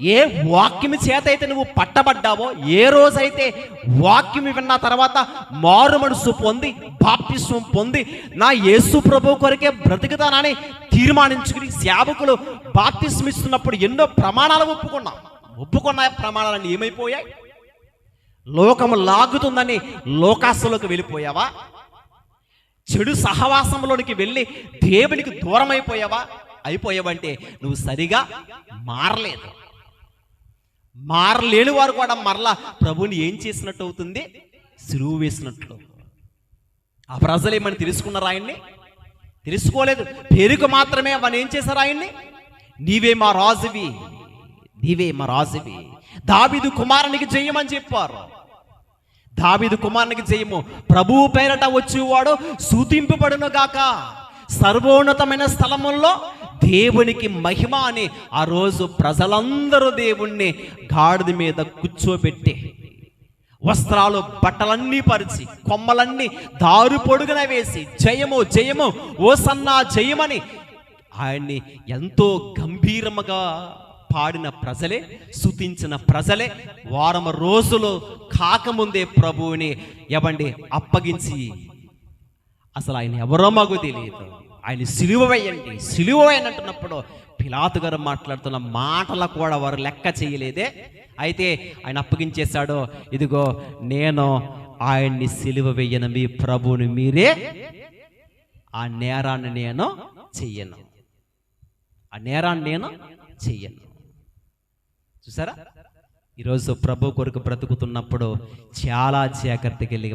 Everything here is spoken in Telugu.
ఏ వాక్యం చేత అయితే నువ్వు పట్టబడ్డావో ఏ రోజైతే వాక్యం విన్న తర్వాత మారు మనసు పొంది బాప్తిస్వం పొంది నా యేసు ప్రభు కొరకే బ్రతుకుతానని తీర్మానించుకుని సేవకులు బాప్తిస్మిస్తున్నప్పుడు ఎన్నో ప్రమాణాలు ఒప్పుకున్నాం. ఒప్పుకున్న ప్రమాణాలన్నీ ఏమైపోయాయి? లోకము లాగుతుందని లోకాస్తులోకి వెళ్ళిపోయావా? చెడు సహవాసంలోనికి వెళ్ళి దేవునికి దూరం అయిపోయావా అయిపోయావంటే నువ్వు సరిగా మారలేదు. మారలేని వారు కూడా మరలా ప్రభుని ఏం చేసినట్టు అవుతుంది? సిలువు వేసినట్లు. ఆ ప్రజలు ఏమని తెలుసుకున్నారు ఆయన్ని? తెలుసుకోలేదు. పేరుకు మాత్రమే అవన్నీ ఏం చేశారు ఆయన్ని? నీవే మా రాజువి. నీవే మా రాజువి. దావిదు కుమారునికి జయమని చెప్పారు. దావిదు కుమారునికి జయము. ప్రభువు పేరట వచ్చేవాడు సూతింపబడును గాక. సర్వోన్నతమైన స్థలముల్లో దేవునికి మహిమ అని ఆ రోజు ప్రజలందరూ దేవుణ్ణి గాడిద మీద కూర్చోబెట్టి వస్త్రాలు బట్టలన్నీ పరిచి కొమ్మలన్నీ దారు పొడుగున వేసి జయము జయము ఓ సన్నా జయమని ఆయన్ని ఎంతో గంభీరముగా పాడిన ప్రజలే సుతించిన ప్రజలే వారం రోజులు కాకముందే ప్రభువుని ఎవండి అప్పగించి అసలు ఆయన ఎవరో మాకు తెలియదు. ఆయన సిలువ వేయండి సిలువ అంటున్నప్పుడు పిలాతు గారు మాట్లాడుతున్న మాటలు కూడా వారు లెక్క చేయలేదే. అయితే ఆయన అప్పగించేశాడు ఇదిగో నేను ఆయన్ని సిలువ వేయను మీ ప్రభుని మీరే ఆ నేరాన్ని నేను చెయ్యను. ఆ నేరాన్ని నేను చెయ్యను. చూసారా? ఈరోజు ప్రభు కొరకు బ్రతుకుతున్నప్పుడు చాలా జాగ్రత్తగా వెళ్ళి